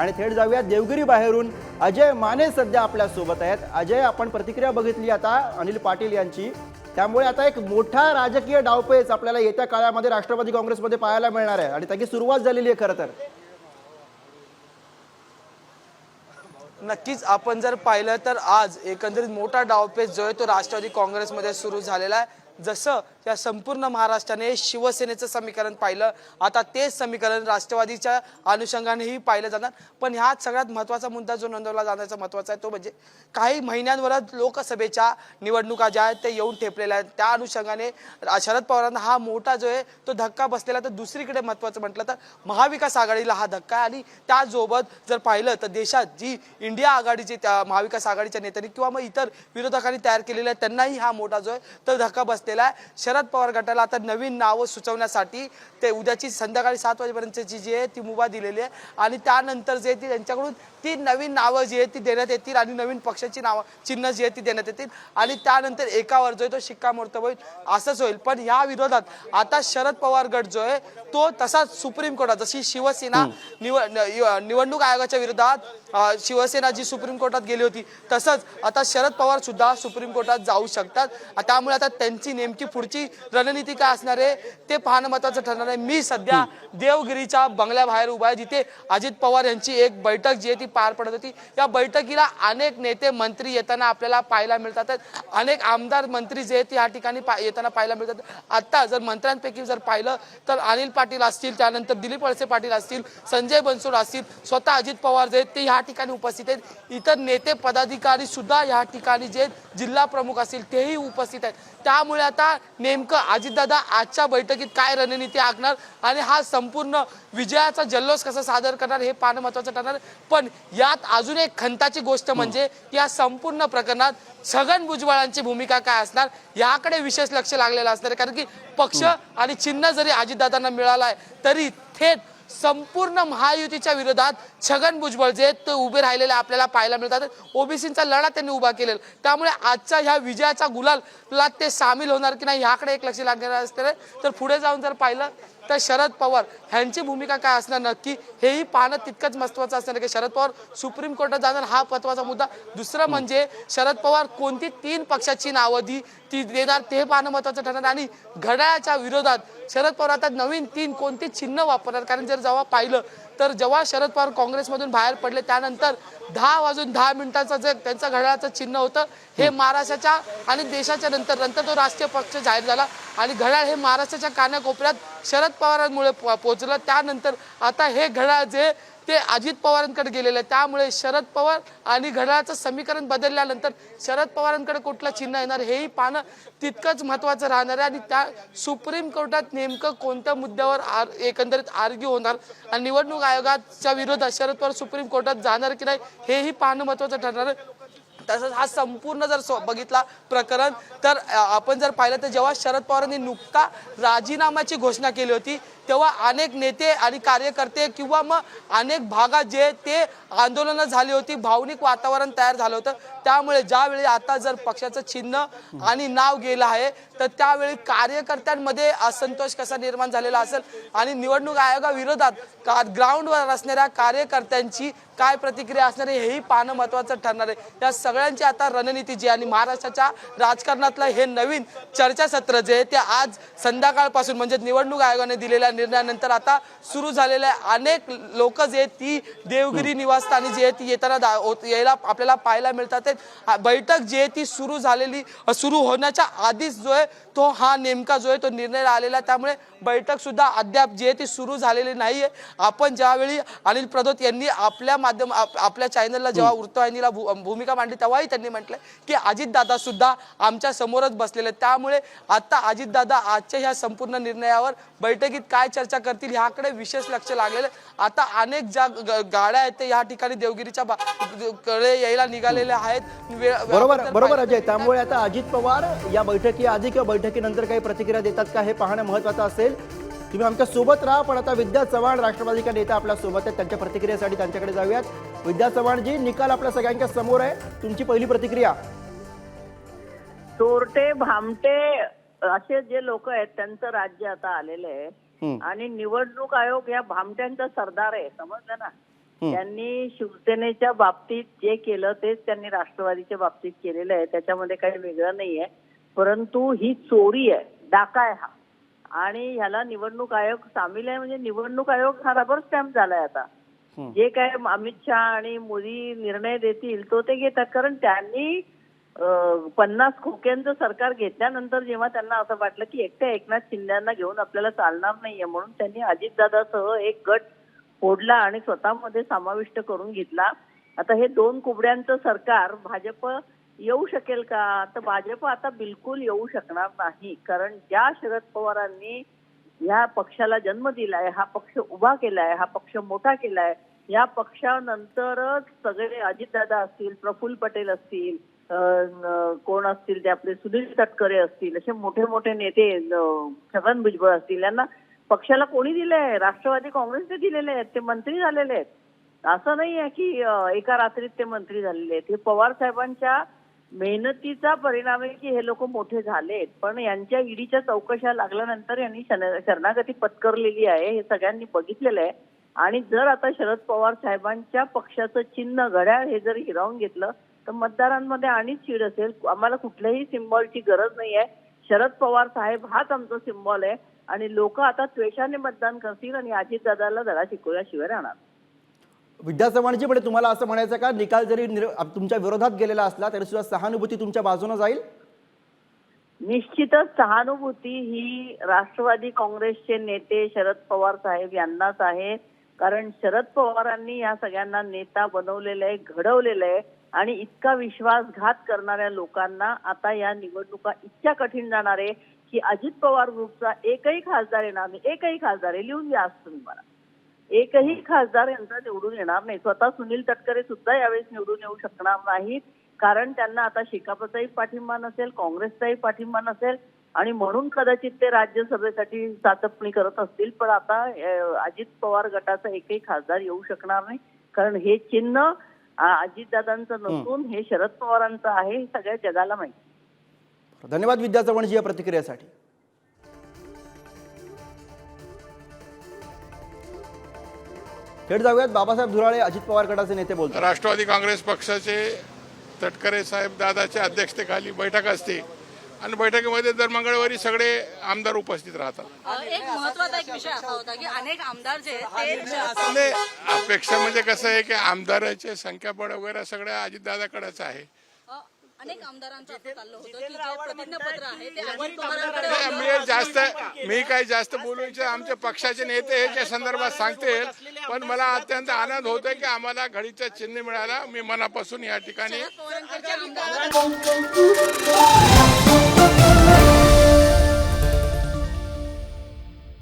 आणि थेट जाऊया देवगिरी बाहेरून. अजय माने सध्या आपल्यासोबत आहेत. अजय आपण प्रतिक्रिया बघितली आता अनिल पाटील यांची. त्यामुळे आता एक मोठा राजकीय डावपेच आपल्याला येत्या काळामध्ये राष्ट्रवादी काँग्रेसमध्ये पाहायला मिळणार आहे. आणि त्याची सुरुवात झालेली आहे खरं तर. नक्कीच आपण जर पाहिलं तर आज एकंदरीत मोठा डावपेच जो आहे तो राष्ट्रवादी काँग्रेसमध्ये सुरू झालेला आहे. जसं या संपूर्ण महाराष्ट्राने शिवसेनेचं समीकरण पाहिलं. आता तेच समीकरण राष्ट्रवादीच्या अनुषंगानेही पाहिलं जाणार. पण ह्यात सगळ्यात महत्त्वाचा मुद्दा जो नोंदवला जाण्याचा महत्त्वाचा आहे तो म्हणजे काही महिन्यांवरच लोकसभेच्या निवडणुका ज्या आहेत ते येऊन ठेपलेल्या आहेत. त्या अनुषंगाने शरद पवारांना हा मोठा जो आहे तो धक्का बसलेला तर दुसरीकडे महत्त्वाचं म्हटलं तर महाविकास आघाडीला हा धक्का आहे. आणि त्यासोबत जर पाहिलं तर देशात जी इंडिया आघाडीची त्या महाविकास आघाडीच्या नेत्यांनी किंवा मग इतर विरोधकांनी तयार केलेल्या आहे त्यांनाही हा मोठा जो आहे तो धक्का बसलेला आहे. शरद पवार गटाला आता नवीन नावं सुचवण्यासाठी ते उद्याची संध्याकाळी सात वाजेपर्यंतची जी आहे ती मुभा दिलेली आहे. आणि त्यानंतर जे ती त्यांच्याकडून ती नवीन नावं जी आहेत ती देण्यात येतील आणि नवीन पक्षाची नावं चिन्ह जी आहेत ती देण्यात येतील. आणि त्यानंतर एकावर जो आहे तो शिक्कामोर्तब होईल असंच होईल. पण या विरोधात आता शरद पवार गट जो आहे तो तसाच सुप्रीम कोर्टात जशी शिवसेना निवड निवडणूक आयोगाच्या विरोधात शिवसेना जी सुप्रीम कोर्टात गेली होती तसंच आता शरद पवार सुद्धा सुप्रीम कोर्टात जाऊ शकतात. त्यामुळे आता त्यांची नेमकी पुढची रणनीती काय असणार आहे ते पाहणं महत्वाचं ठरणार आहे. मी सध्या देवगिरीच्या बंगल्याबाहेर उभा आहे जिथे अजित पवार यांची एक बैठक जी आहे ती पार पडत होती. या बैठकीला अनेक नेते मंत्री येताना आपल्याला पाहायला मिळतात. अनेक आमदार मंत्री जे आहेत या ठिकाणी येताना पाहायला मिळतात. आता जर मंत्र्यांपैकी जर पाहिलं तर अनिल पाटील असतील त्यानंतर दिलीप वळसे पाटील असतील संजय बनसोड असतील स्वतः अजित पवार जे आहेत ते या ठिकाणी उपस्थित आहेत. इतर नेते पदाधिकारी सुद्धा या ठिकाणी जे जिल्हा प्रमुख असतील तेही उपस्थित आहेत. त्यामुळे आता नेमकं अजितदादा आजच्या बैठकीत काय रणनीती आखणार आणि हा संपूर्ण विजयाचा जल्लोष कसा सादर करणार हे पाहणं महत्वाचं ठरणार. पण यात अजून एक खंताची गोष्ट म्हणजे या संपूर्ण प्रकरणात छगन भुजबळांची भूमिका काय असणार याकडे विशेष लक्ष लागलेलं असणार. आहे कारण की पक्ष आणि चिन्ह जरी अजितदादांना मिळाला आहे तरी थेट संपूर्ण महायुतीच्या विरोधात छगन भुजबळ जे ते उभे राहिलेले आपल्याला पाहायला मिळतात. ओबीसीचा लढा त्यांनी उभा केलेला. त्यामुळे आजच्या ह्या विजयाचा गुलाल ते सामील होणार की नाही ह्याकडे एक लक्ष लागणार असतं तर पुढे जाऊन जर पाहिलं तर शरद पवार ह्यांची भूमिका काय असणार नक्की हेही पाहणं तितकंच महत्वाचं असणार की शरद पवार सुप्रीम कोर्टात जाणार हा महत्त्वाचा मुद्दा. दुसरं म्हणजे शरद पवार कोणती तीन पक्षाची नावं दी ती देणार ते पाहणं महत्वाचं ठरणार. आणि घड्याळाच्या विरोधात शरद पवार आता नवीन तीन कोणते चिन्ह वापरणार? कारण जर जेव्हा पाहिलं तर जेव्हा शरद पवार काँग्रेसमधून बाहेर पडले त्यानंतर दहा वाजून दहा मिनिटाचं जे त्यांचं घड्याळाचं चिन्ह होतं हे महाराष्ट्राच्या आणि देशाच्या नंतर नंतर तो राष्ट्रीय पक्ष जाहीर झाला. आणि घड्याळ हे महाराष्ट्राच्या कानाकोपऱ्यात शरद पवारांमुळे पोहोचलं त्यानंतर आता हे घड्याळ जे ते अजित पवारांकडे गेलेलं आहे त्यामुळे शरद पवार आणि घड्याळाचं समीकरण बदलल्यानंतर शरद पवारांकडे कुठलं चिन्ह येणार हेही पाहणं तितकंच महत्त्वाचं राहणार आहे. आणि त्या सुप्रीम कोर्टात नेमकं कोणत्या मुद्द्यावर आर एकंदरीत आर्ग्यू होणार आणि निवडणूक आयोगाच्या विरोधात शरद पवार सुप्रीम कोर्टात जाणार की नाही हेही पाहणं महत्त्वाचं ठरणार आहे. तसंच हा संपूर्ण जर बघितला प्रकरण तर आपण जर पाहिलं तर जेव्हा शरद पवारांनी नुकता राजीनाम्याची घोषणा केली होती तेव्हा अनेक नेते आणि कार्यकर्ते किंवा मग अनेक भागात जे ते आंदोलनं झाली होती भावनिक वातावरण तयार झालं होतं. त्यामुळे ज्यावेळी आता जर पक्षाचं चिन्ह आणि नाव गेलं आहे तर त्यावेळी कार्यकर्त्यांमध्ये असंतोष कसा निर्माण झालेला असेल आणि निवडणूक आयोगाविरोधात का ग्राउंडवर असणाऱ्या कार्यकर्त्यांची काय प्रतिक्रिया असणार आहे हेही पाहणं महत्वाचं ठरणार आहे. या सगळ्यांची आता रणनीती जी आणि महाराष्ट्राच्या राजकारणातलं हे नवीन चर्चासत्र जे आहे ते आज संध्याकाळपासून म्हणजे निवडणूक आयोगाने दिलेल्या निर्णयानंतर आता सुरू झालेले अनेक लोक जे आहेत ती देवगिरी निवासस्थानी जी आहे ती येताना दा- यायला आपल्याला पाहायला मिळतात बैठक जी आहे ती सुरू झालेली सुरू होण्याच्या आधीच जो आहे तो हा नेमका जो आहे तो निर्णय आलेला आहे. त्यामुळे बैठक सुद्धा अद्याप जी आहे ती सुरू झालेली नाहीये. आपण ज्यावेळी अनिल प्रदोत यांनी आपल्या माध्यम आप- आपल्या चॅनलला जेव्हा वृत्तवाहिनीला भूमिका मांडली तेव्हाही त्यांनी म्हटलं की अजितदादा सुद्धा आमच्या समोरच बसलेले. त्यामुळे आता अजितदादा आजच्या ह्या संपूर्ण निर्णयावर बैठकीत काय चर्चा करतील ह्याकडे विशेष लक्ष लागलेलं. आता अनेक ज्या गाड्या आहेत ते या ठिकाणी देवगिरीच्या कडे यायला निघालेल्या आहेत. बरोबर बरोबर अजय. त्यामुळे आता अजित पवार या बैठकी आधी किंवा बैठकीनंतर काही प्रतिक्रिया देतात का हे पाहणं महत्वाचं असेल. तुम्ही आमच्यासोबत राहा पण आता विद्या चव्हाण राष्ट्रवादीच्या नेता आपल्यासोबत आहेत. त्यांच्या प्रतिक्रियेसाठी त्यांच्याकडे जाऊयात. विद्या चव्हाणजी निकाल आपल्या सगळ्यांच्या समोर आहे. तुमची पहिली प्रतिक्रिया. चोरटे भामटे असे जे लोक आहेत त्यांचं राज्य आता आलेलं आहे. आणि निवडणूक आयोग या भामट्यांचा सरदार आहे समजलं ना? त्यांनी शिवसेनेच्या बाबतीत जे केलं तेच त्यांनी राष्ट्रवादीच्या बाबतीत केलेलं आहे. त्याच्यामध्ये काही वेगळं नाहीये परंतु ही चोरी आहे डाका आहे हा. आणि ह्याला निवडणूक आयोग सामील आहे म्हणजे निवडणूक आयोग हा रबर स्टॅम्प झालाय आता. जे काय अमित शहा आणि मोदी निर्णय देतील तो ते घेतात. कारण त्यांनी पन्नास खोक्यांचं सरकार घेतल्यानंतर जेव्हा त्यांना असं वाटलं की एकट्या एकनाथ शिंद्यांना घेऊन आपल्याला चालणार नाहीये म्हणून त्यांनी अजितदादासह एक गट फोडला आणि स्वतःमध्ये समाविष्ट करून घेतला. आता हे दोन कुबड्यांचं सरकार भाजप येऊ शकेल का? तर भाजप आता बिलकुल येऊ शकणार नाही. कारण ज्या शरद पवारांनी या पक्षाला जन्म दिलाय हा पक्ष उभा केलाय हा पक्ष मोठा केलाय या पक्षानंतरच सगळे अजितदादा असतील प्रफुल्ल पटेल असतील कोण असतील ते आपले सुनील तटकरे असतील असे मोठे मोठे नेते छगन भुजबळ असतील यांना पक्षाला कोणी दिलंय? राष्ट्रवादी काँग्रेसने दिलेले आहेत ते मंत्री झालेले आहेत. असं नाही आहे की एका रात्रीत ते मंत्री झालेले आहेत. हे पवार साहेबांच्या मेहनतीचा परिणाम आहे की हे लोक मोठे झालेत. पण यांच्या ईडीच्या चौकशा लागल्यानंतर यांनी शरणागती पत्करलेली आहे हे सगळ्यांनी बघितलेलं आहे. आणि जर आता शरद पवार साहेबांच्या पक्षाचं चिन्ह घड्याळ हे जर हिरावून घेतलं तर मतदारांमध्ये आणि चीड असेल आम्हाला कुठल्याही सिम्बॉलची गरज नाही आहे शरद पवार साहेब हाच आमचा सिम्बॉल आहे. आणि लोक आता त्वेषाने मतदान करतील आणि अजितदादाला धडा शिकवल्याशिवाय राहणार. विद्या चव्हाणजी म्हणजे तुम्हाला असं म्हणायचं का? निकाल जरी तुमच्या विरोधात गेलेला असला तरी सुद्धा सहानुभूती तुमच्या बाजूने जाईल? निश्चितच सहानुभूती ही राष्ट्रवादी काँग्रेसचे नेते शरद पवार साहेब यांनाच आहे. कारण शरद पवारांनी या सगळ्यांना नेता बनवलेलं आहे घडवलेलं आहे. आणि इतका विश्वासघात करणाऱ्या लोकांना आता या निवडणुका इतक्या कठीण जाणार आहे की अजित पवार ग्रुपचा एकही खासदार येणार नाही. एकही खासदार आहे. लिहून घ्या आज तुम्ही मला. एकही खासदार यांचा निवडून येणार नाही. स्वतः सुनील तटकरे सुद्धा यावेळेस निवडून येऊ शकणार नाहीत. कारण त्यांना आता शेकापचाही पाठिंबा नसेल काँग्रेसचाही पाठिंबा नसेल आणि म्हणून कदाचित ते राज्यसभेसाठी चाचपणी करत असतील. पण आता अजित पवार गटाचा एकही खासदार येऊ शकणार नाही. कारण हे चिन्ह अजितदादांचं नसून हे शरद पवारांचं आहे हे सगळ्या जगाला माहिती. धन्यवाद विद्या चव्हाणजी या प्रतिक्रियेसाठी. थेट जाऊयात बाबासाहेब धुराळे अजित पवार गटाचे नेते बोलतात. राष्ट्रवादी काँग्रेस पक्षाचे तटकरे साहेब दादाच्या अध्यक्षतेखाली बैठक असते. आणि बैठकीमध्ये दर मंगळवारी सगळे आमदार उपस्थित राहतात. एक महत्त्वाचा एक विषय असा होता की अनेक आमदार जे आहेत ते शरद अपेक्षा म्हणजे कसं आहे की आमदाराचे संख्याबळ वगैरे सगळ्या अजितदादाकडेच आहे. अनेक आमदारांचं असं चाललं होतं की जे प्रतिज्ञापत्र आहे ते अजित पवारांकडे नाही, होतं. मी जास्त. मी काय जास्त बोलू इच्छित आमचे पक्षाचे नेते ह्याच्या संदर्भात सांगतील पण मला अत्यंत आनंद होतोय की आम्हाला घडीचं चिन्ह मिळाला. मी मनापासून या ठिकाणी शरद पवारांकडचे आमदार